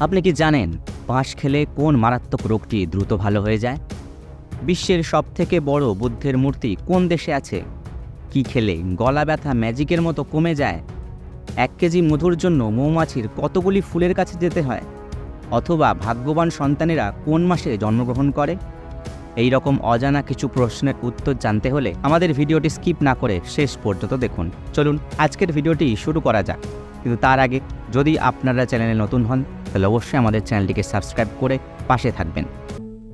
আপনি কি জানেন বাঁশ খেলে কোন মারাত্মক রোগটি দ্রুত ভালো হয়ে যায়? বিশ্বের সবথেকে বড় বুদ্ধের মূর্তি কোন দেশে আছে? কি খেলে গলা ব্যথা ম্যাজিকের মতো কমে যায়? এক কেজি মধুর জন্য মৌমাছির কতগুলি ফুলের কাছে যেতে হয়? অথবা ভাগ্যবান সন্তানেরা কোন মাসে জন্মগ্রহণ করে? এই রকম অজানা কিছু প্রশ্নের উত্তর জানতে হলে আমাদের ভিডিওটি স্কিপ না করে শেষ পর্যন্ত দেখুন। চলুন, আজকের ভিডিওটি শুরু করা যাক। কিন্তু তার আগে যদি আপনারা চ্যানেলে নতুন হন তাহলে অবশ্যই আমাদের চ্যানেলটিকে সাবস্ক্রাইব করে পাশে থাকবেন।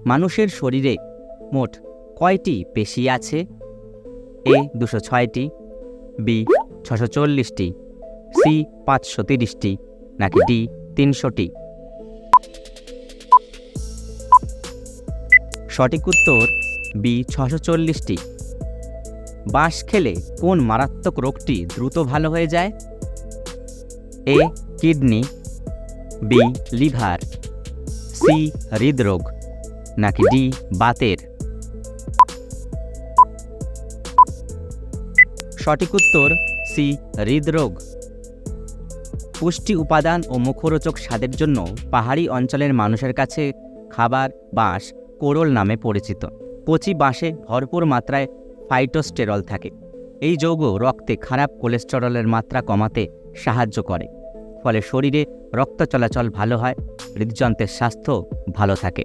মানুষের শরীরে মোট কয়টি পেশি আছে? এ দুশো ছয়টি, বি ছশো চল্লিশটি, সি পাঁচশো তিরিশটি, নাকি ডি তিনশোটি? সঠিক উত্তর বি ছশো চল্লিশটি। বাঁশ খেলে কোন মারাত্মক রোগটি দ্রুত ভালো হয়ে যায়? A kidney B liver C হৃদরোগ নাকি ডি বাতের? সঠিক উত্তর সি হৃদরোগ। পুষ্টি উপাদান ও মুখরোচক স্বাদের জন্য পাহাড়ি অঞ্চলের মানুষের কাছে খাবার বাঁশ কোরল নামে পরিচিত। কচি বাঁশে ভরপুর মাত্রায় ফাইটোস্টেরল থাকে। এই যৌগ রক্তে খারাপ কোলেস্টেরলের মাত্রা কমাতে সাহায্য করে। ফলে শরীরে রক্ত চলাচল ভালো হয়, হৃদযন্ত্রের স্বাস্থ্য ভালো থাকে।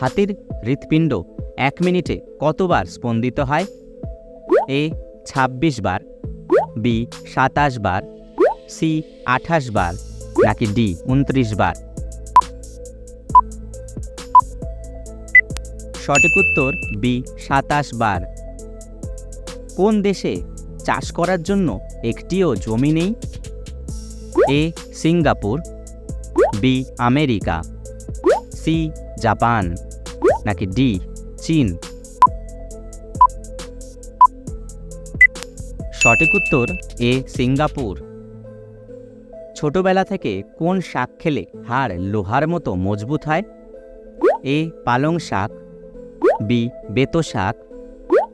হাতির হৃৎপিণ্ড এক মিনিটে কতবার স্পন্দিত হয়? এ ২৬ বার, বি, সাতাশ বার, সি, আঠাশ বার, নাকি ডি, উনত্রিশ বার? সঠিক উত্তর, বি, সাতাশ বার। কোন দেশে চাষ করার জন্য একটিও জমি নেই? A, Singapore, B, America, C, Japan, নাকি ডি, চীন? সঠিক উত্তর, এ, সিঙ্গাপুর। ছোটবেলা থেকে কোন শাক খেলে হাড় লোহার মতো মজবুত হয়? এ, পালং শাক, বি, বেতো শাক,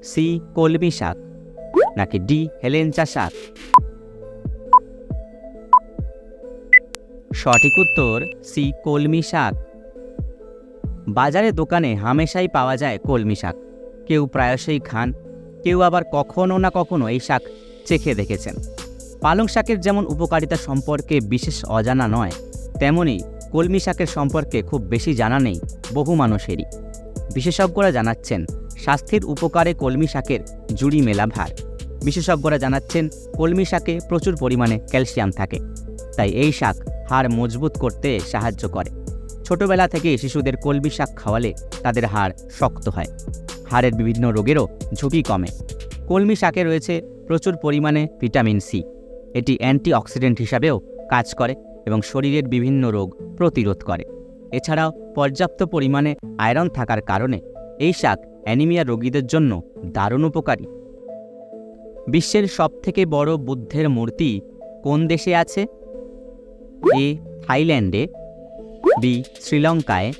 সি, কলমি শাক, নাকি ডি, হেলেঞ্চা শাক? সঠিক উত্তর সি, কলমি শাক। বাজারে দোকানে হামেশাই পাওয়া যায় কলমি শাক। কেউ প্রায়শই খান, কেউ আবার কখনো না কখনো এই শাক চেখে দেখেছেন। পালং শাকের যেমন উপকারিতা সম্পর্কে বিশেষ অজানা নয়, তেমনি কলমি শাকের সম্পর্কে খুব বেশি জানা নেই বহু মানুষেরই। বিশেষজ্ঞরা জানাচ্ছেন, স্বাস্থ্যের উপকারে কলমি শাকের জুড়ি মেলা ভার। বিশেষজ্ঞরা জানাচ্ছেন, কলমি শাকে প্রচুর পরিমাণে ক্যালসিয়াম থাকে। তাই এই শাক হাড় মজবুত করতে সাহায্য করে। ছোটবেলা থেকে শিশুদের কলমি শাক খাওয়ালে তাদের হাড় শক্ত হয়। হাড়ের বিভিন্ন রোগেরও ঝুঁকি কমে। কলমি শাকে রয়েছে প্রচুর পরিমাণে ভিটামিন সি। এটি অ্যান্টিঅক্সিডেন্ট হিসাবেও কাজ করে এবং শরীরের বিভিন্ন রোগ প্রতিরোধ করে। এছাড়াও পর্যাপ্ত পরিমাণে আয়রন থাকার কারণে এই শাক অ্যানিমিয়া রোগীদের জন্য দারুণ উপকারী। বিশ্বের সবথেকে বড় বুদ্ধের মূর্তি কোন দেশে আছে? এ, থাইল্যান্ডে, বি, শ্রীলঙ্কায়,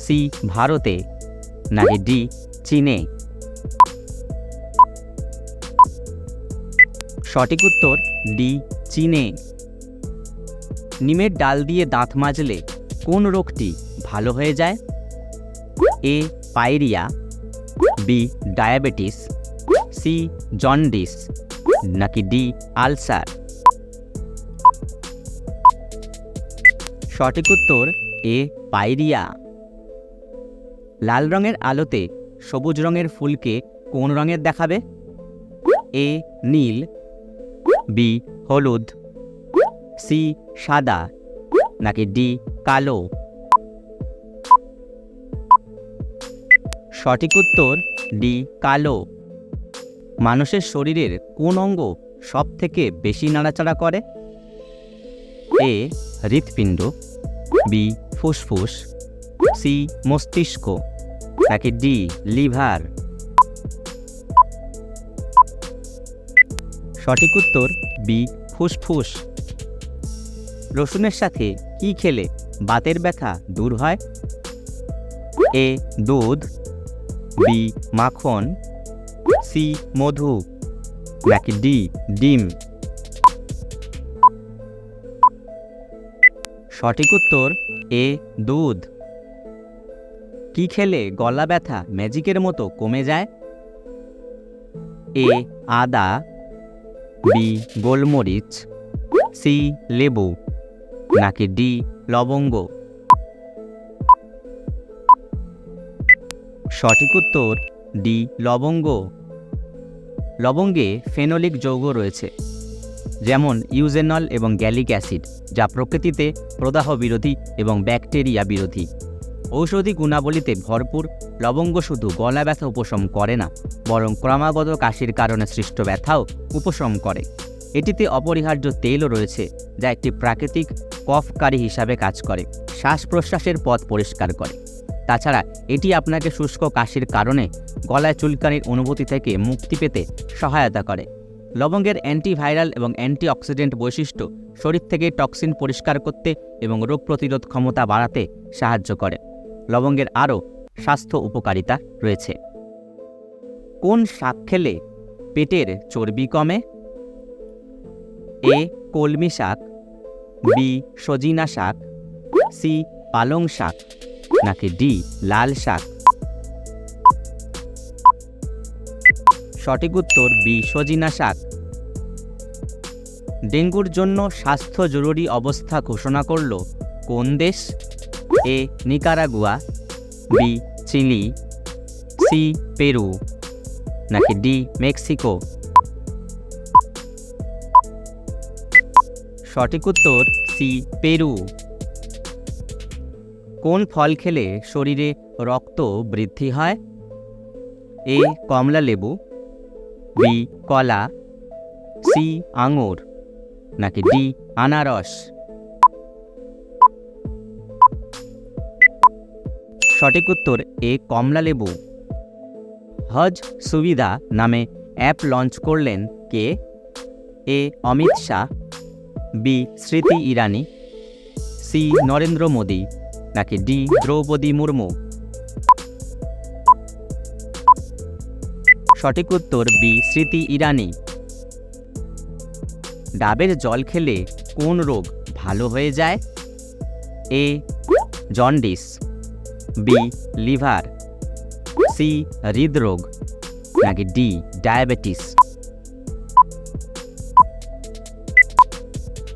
সি, ভারতে, নাকি ডি, চীনে? সঠিক উত্তর, ডি, চীনে। নিমের ডাল দিয়ে দাঁত মাজলে কোন রোগটি ভালো হয়ে যায়? A, pyorrhoea, B, diabetes, C, jaundice, নাকি ডি, আলসার? সঠিক উত্তর, এ পাইরিয়া লাল রঙের আলোতে সবুজ রঙের ফুলকে কোন রঙের দেখাবে? এ, নীল, বি, হলুদ, সি, সাদা, নাকি ডি, কালো? সঠিক উত্তর, ডি, কালো। মানুষের শরীরের কোন অঙ্গ সব থেকে বেশি নাড়াচাড়া করে? এ হৃৎপিণ্ড বি ফুসফুস সি মস্তিষ্ক নাকি ডি লিভার। সঠিক উত্তর বি ফুসফুস। রসুনের সাথে কি খেলে বাতের ব্যথা দূর হয়? এ দুধ। বি মাখন। সি মধু। নাকি ডি ডিম? সঠিক উত্তর, এ, দুধ। কি খেলে গলা ব্যথা ম্যাজিকের মতো কমে যায়? এ, আদা। বি, গোলমরিচ। সি, লেবু। নাকি ডি, লবঙ্গ। সঠিক উত্তর, ডি, লবঙ্গ। লবঙ্গে ফেনোলিক যৌগ রয়েছে। যেমন ইউজেনল এবং গ্যালিক অ্যাসিড, যা প্রকৃতিতে প্রদাহ বিরোধী এবং ব্যাকটেরিয়া বিরোধী। ঔষধি গুণাবলীতে ভরপুর, লবঙ্গ শুধু গলা ব্যথা উপশম করে না, বরং ক্রমাগত কাশির কারণে সৃষ্ট ব্যথাও উপশম করে। এটিতে অপরিহার্য তেলও রয়েছে, যা একটি প্রাকৃতিক কফকারী হিসাবে কাজ করে শ্বাস প্রশ্বাসের পথ পরিষ্কার করে। তাছাড়া এটি আপনাকে শুষ্ক কাশির কারণে গলায় চুলকানির অনুভূতি থেকে মুক্তি পেতে সহায়তা করে। লবঙ্গের অ্যান্টিভাইরাল এবং অ্যান্টিঅক্সিডেন্ট বৈশিষ্ট্য শরীর থেকে টক্সিন পরিষ্কার করতে এবং রোগ প্রতিরোধ ক্ষমতা বাড়াতে সাহায্য করে। লবঙ্গের আরও স্বাস্থ্য উপকারিতা রয়েছে। কোন শাক খেলে পেটের চর্বি কমে? এ, কলমি শাক, বি, সজিনা শাক, সি, পালং শাক, নাকি ডি, লাল শাক? সঠিক উত্তর বি, সজিনা শাক। ডেঙ্গুর জন্য স্বাস্থ্য জরুরি অবস্থা ঘোষণা করল কোন দেশ? A, Nicaragua, B, Chile, C, Peru, নাকি ডি, মেক্সিকো? সঠিক উত্তর সি, পেরু। কোন ফল খেলে শরীরে রক্ত বৃদ্ধি হয়? এ, কমলা লেবু বি, কলা, সি, আঙুর, নাকি ডি, আনারস? সঠিক উত্তর, এ, কমলা লেবু। হজ সুবিধা নামে অ্যাপ লঞ্চ করলেন কে? A, Amit Shah. B, Smriti Irani. C, Narendra Modi. নাকি ডি, দ্রৌপদী মুর্মু? সঠিক উত্তর বি, স্মৃতি ইরানি। ডাবের জল খেলে কোন রোগ ভালো হয়ে যায়? A, jaundice, B, liver, C, হৃদরোগ, নাকি ডি, ডায়াবেটিস।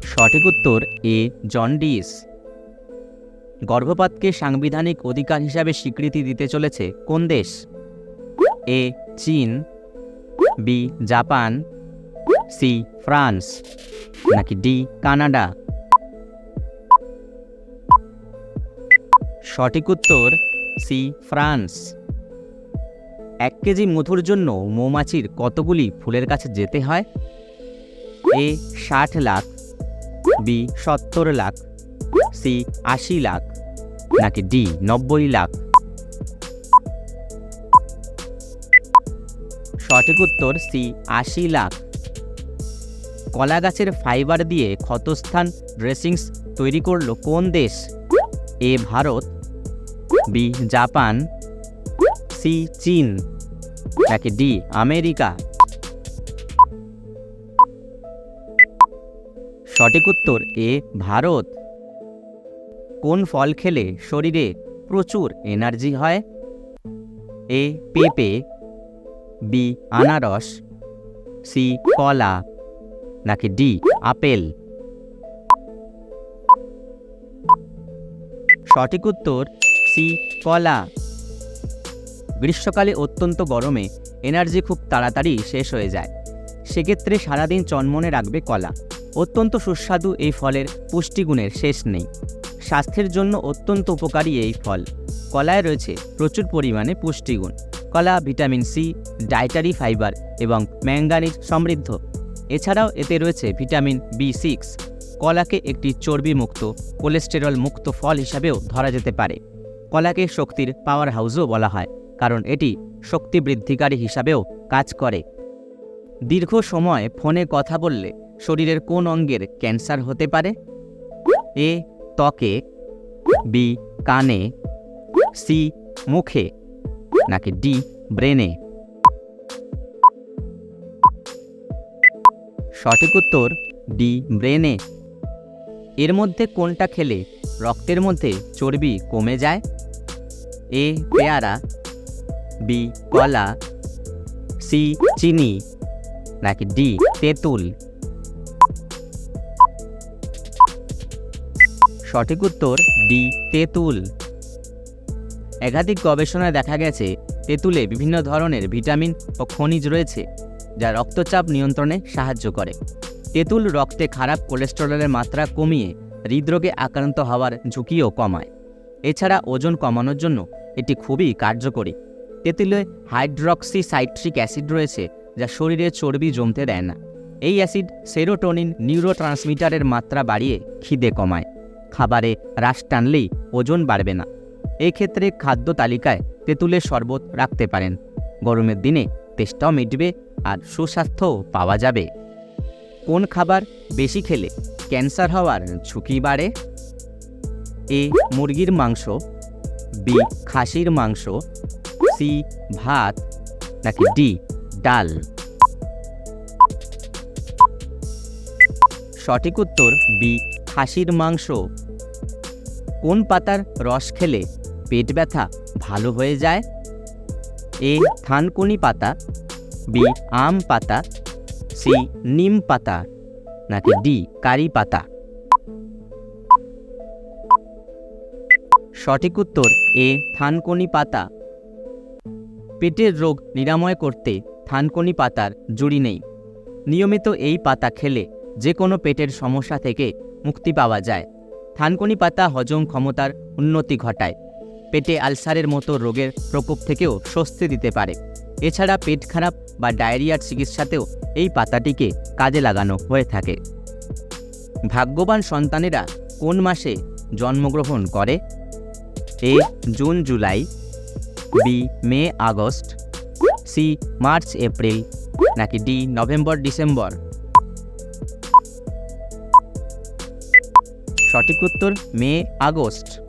সঠিক উত্তর এ, জন্ডিস। গর্ভপাতকে সাংবিধানিক অধিকার হিসাবে স্বীকৃতি দিতে চলেছে কোন দেশ? এ, চীন, বি, জাপান, সি, ফ্রান্স, নাকি ডি, কানাডা? সঠিক উত্তর, সি, ফ্রান্স। এক কেজি মধুর জন্য মৌমাছির কতগুলি ফুলের কাছে যেতে হয়? এ, ষাট লাখ। বি, সত্তর লাখ। সি, আশি লাখ। নাকি ডি, নব্বই লাখ। সঠিক উত্তর সি আশি লাখ। কলা গাছের ফাইবার দিয়ে ক্ষতস্থান ড্রেসিংস তৈরি করল কোন দেশ? A, Bharat. B Japan. C চীন। নাকি ডি আমেরিকা। সঠিক উত্তর এ ভারত। কোন ফল খেলে শরীরে প্রচুর এনার্জি হয়? এ পেঁপে। বি আনারস সি কলা, নাকি ডি আপেল? সঠিক উত্তর সি কলা। গ্রীষ্মকালে অত্যন্ত গরমে এনার্জি খুব তাড়াতাড়ি শেষ হয়ে যায়। সেক্ষেত্রে সারাদিন চনমনে রাখবে কলা। অত্যন্ত সুস্বাদু এই ফলের পুষ্টিগুণের শেষ নেই। স্বাস্থ্যের জন্য অত্যন্ত উপকারী এই ফল। কলায় রয়েছে প্রচুর পরিমাণে পুষ্টিগুণ। কলা, ভিটামিন সি ডায়েটারি ফাইবার এবং ম্যাঙ্গানিজ সমৃদ্ধ। এছাড়াও এতে রয়েছে ভিটামিন বি সিক্স। কলাকে একটি চর্বিমুক্ত কোলেস্টেরল মুক্ত ফল হিসাবেও ধরা যেতে পারে। কলাকে শক্তির পাওয়ার হাউসও বলা হয়, কারণ এটি শক্তি বৃদ্ধিকারী হিসাবেও কাজ করে। দীর্ঘ সময় ফোনে কথা বললে শরীরের কোন অঙ্গের ক্যান্সার হতে পারে? এ, ত্বকে, বি, কানে, সি, মুখে। নাকি ডি, ব্রেনে? সঠিক উত্তর, ডি, ব্রেনে। এর মধ্যে কোনটা খেলে রক্তের মধ্যে চর্বি কমে যায়? এ, পেয়ারা, বি, কলা, সি, চিনি, নাকি ডি, তেঁতুল? সঠিক উত্তর, ডি, তেঁতুল। একাধিক গবেষণায় দেখা গেছে, তেঁতুলে বিভিন্ন ধরনের ভিটামিন ও খনিজ রয়েছে, যা রক্তচাপ নিয়ন্ত্রণে সাহায্য করে। তেঁতুল রক্তে খারাপ কোলেস্টেরলের মাত্রা কমিয়ে হৃদরোগে আক্রান্ত হওয়ার ঝুঁকিও কমায়। এছাড়া ওজন কমানোর জন্য এটি খুবই কার্যকরী। তেঁতুলে হাইড্রক্সি সাইট্রিক অ্যাসিড রয়েছে, যা শরীরে চর্বি জমতে দেয় না। এই অ্যাসিড সেরোটোনিন নিউরোট্রান্সমিটারের মাত্রা বাড়িয়ে খিদে কমায়। খাবারে রাশ টানলেই ওজন বাড়বে না। এক্ষেত্রে খাদ্য তালিকায় তেঁতুলের শরবত রাখতে পারেন। গরমের দিনে তেষ্টাও মিটবে আর সুস্বাস্থ্যও পাওয়া যাবে। কোন খাবার বেশি খেলে ক্যান্সার হওয়ার ঝুঁকি বাড়ে? এ, মুরগির মাংস, বি, খাসির মাংস, সি, ভাত, নাকি ডি, ডাল? সঠিক উত্তর বি, খাসির মাংস। কোন পাতার রস খেলে পেট ব্যথা ভালো হয়ে যায়? এ থানকুনি পাতা, বি আম পাতা, সি নিম পাতা, নাকি ডি কারি পাতা? সঠিক উত্তর, এ থানকুনি পাতা। পেটের রোগ নিরাময় করতে থানকুনি পাতার জুড়ি নেই। নিয়মিত এই পাতা খেলে যে কোনো পেটের সমস্যা থেকে মুক্তি পাওয়া যায়। থানকুনি পাতা হজম ক্ষমতার উন্নতি ঘটায়। পেটে আলসারের মতো রোগের প্রকোপ থেকেও স্বস্তি দিতে পারে। এছাড়া পেট খারাপ বা ডায়রিয়ার চিকিৎসাতেও এই পাতাটিকে কাজে লাগানো হয়ে থাকে। ভাগ্যবান সন্তানেরা কোন মাসে জন্মগ্রহণ করে? A, June, July, B, May, August, C, March, April, নাকি ডি, নভেম্বর, ডিসেম্বর? সঠিক উত্তর মে, আগস্ট।